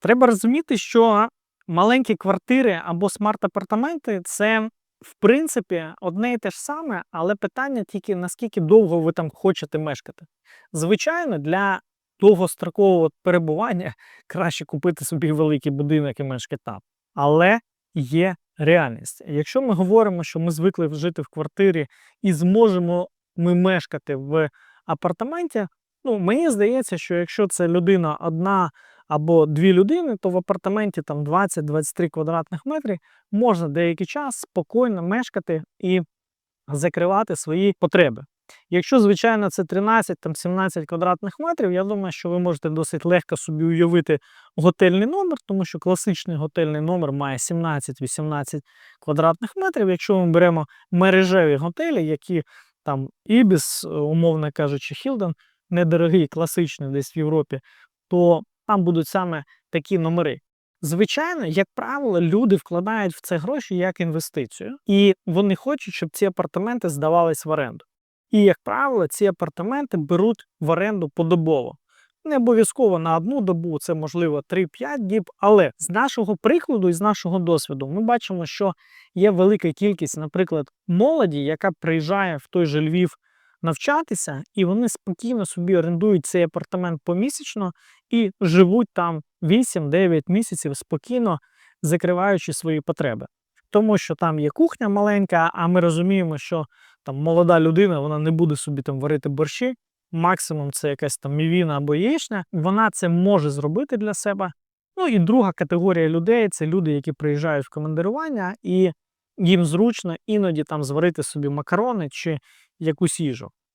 Треба розуміти, що маленькі квартири або смарт-апартаменти це, в принципі, одне і те ж саме, але питання тільки наскільки довго ви там хочете мешкати. Звичайно, для довгострокового перебування краще купити собі великий будинок і мешкати там. Але є реальність. Якщо ми говоримо, що ми звикли жити в квартирі і зможемо ми мешкати в апартаменті, ну мені здається, що якщо це людина одна або дві людини, то в апартаменті там 20-23 квадратних метрів можна деякий час спокійно мешкати і закривати свої потреби. Якщо, звичайно, це 13-17 квадратних метрів, я думаю, що ви можете досить легко собі уявити готельний номер, тому що класичний готельний номер має 17-18 квадратних метрів. Якщо ми беремо мережеві готелі, які там Ібіс, умовно кажучи, Хілден, недорогий, класичний десь в Європі, то там будуть саме такі номери. Звичайно, як правило, люди вкладають в це гроші як інвестицію, і вони хочуть, щоб ці апартаменти здавались в оренду. І, як правило, ці апартаменти беруть в оренду подобово. Не обов'язково на одну добу, це можливо 3-5 діб. Але з нашого прикладу і з нашого досвіду ми бачимо, що є велика кількість, наприклад, молоді, яка приїжджає в той же Львів навчатися, і вони спокійно собі орендують цей апартамент помісячно і живуть там 8-9 місяців спокійно, закриваючи свої потреби. Тому що там є кухня маленька, а ми розуміємо, що там молода людина вона не буде собі там варити борщі. Максимум це якась там мівіна або яєчня. Вона це може зробити для себе. Ну і друга категорія людей це люди, які приїжджають в командирування, і їм зручно іноді там зварити собі макарони чи якусь їжу.